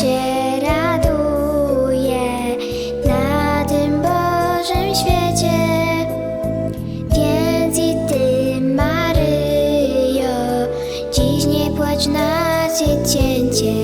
się raduje na tym Bożym świecie. Więc i ty, Maryjo, dziś nie płacz na dziecięcie.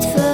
for